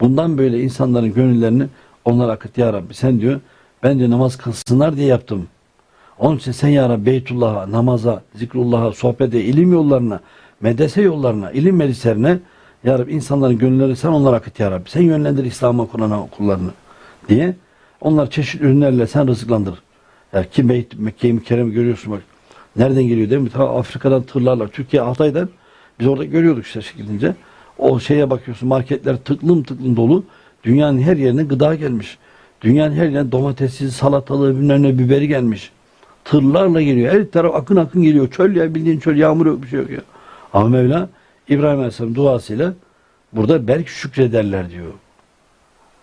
Bundan böyle insanların gönüllerini onlara akıt ya Rabbi. Sen diyor ben de namaz kılsınlar diye yaptım. Onun için sen ya Rabbi Beytullah'a, namaza, zikrullah'a, sohbete, ilim yollarına, medrese yollarına, ilim meclislerine ya Rabbi insanların gönülleri sen onlara akıt ya Rabbi. Sen yönlendir İslam'a Kur'an'a kullarını diye onlar çeşitli ürünlerle sen rızıklandır. Yani ki Beyt, Mekke-i Mükerrem görüyorsun bak. Nereden geliyor değil mi? Ta Afrika'dan tırlarla. Türkiye Altay'dan biz orada görüyorduk işte gidince. O şeye bakıyorsun marketler tıklım tıklım dolu. Dünyanın her yerine gıda gelmiş. Dünyanın her yerine domatesi, salatalığı, bilmem ne biberi gelmiş. Tırlarla geliyor. Her taraf akın akın geliyor. Çöl ya bildiğin çöl. Yağmur yok bir şey yok ya. Ama Mevla İbrahim Aleyhisselam duasıyla burada belki şükrederler diyor.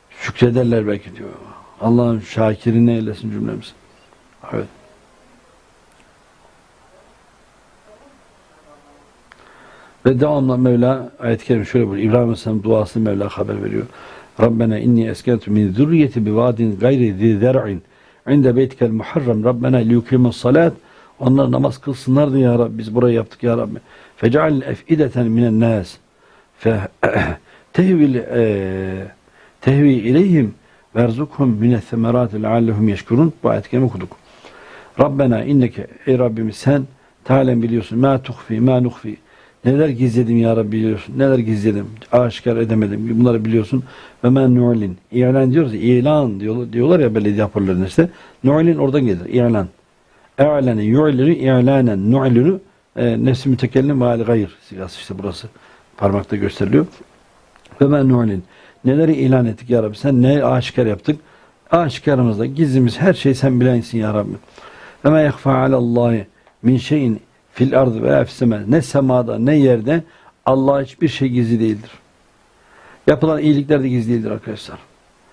Şükrederler belki diyor. Allah'ın şakirini eylesin cümlemiz. Evet. Ve devamlı Mevla ayet-i kerime şöyle buyuruyor. İbrahim Aleyhisselam duasını Mevla haber veriyor. Rabbena inni eskentu min zürriyeti bi vadin gayri zi zer'in inde beytikel muharrem Rabbena liyukimus salat onlar namaz kılsınlar diye ya Rabbi biz burayı yaptık ya Rabbi. Feceal efideten minen nas fe tehvil e, tehvi ileyhim verzukhum mine semerati leallehum yeşkurun bu ayet-i kerime okuduk. Rabbena inneke ey Rabbimiz sen talen biliyorsun ma tuhfi ma nuhfi neler gizledim ya Rabbi biliyorsun neler gizledim? Aşikar edemedim. Bunları biliyorsun. Ve men nu'lin. İlan diyoruz. İlan diyorlar, ya belediye hoparlörlerinde işte. Nu'lin oradan gelir. İlan. E'lene yu'linu i'lanen nu'linu e, nefsi mütekellim ve hali gayr sigası işte burası. Parmakta gösteriliyor. Ve men nu'lin. Neleri ilan ettik ya Rabbi? Sen ne aşikar yaptık? Aşikarımızda gizlimiz her şeyi sen bilensin ya Rabbi. Ve ma yahfa alallahi min şeyin fil ardı ve efseme ne semada ne yerde Allah hiçbir şey gizli değildir. Yapılan iyilikler de gizli değildir arkadaşlar.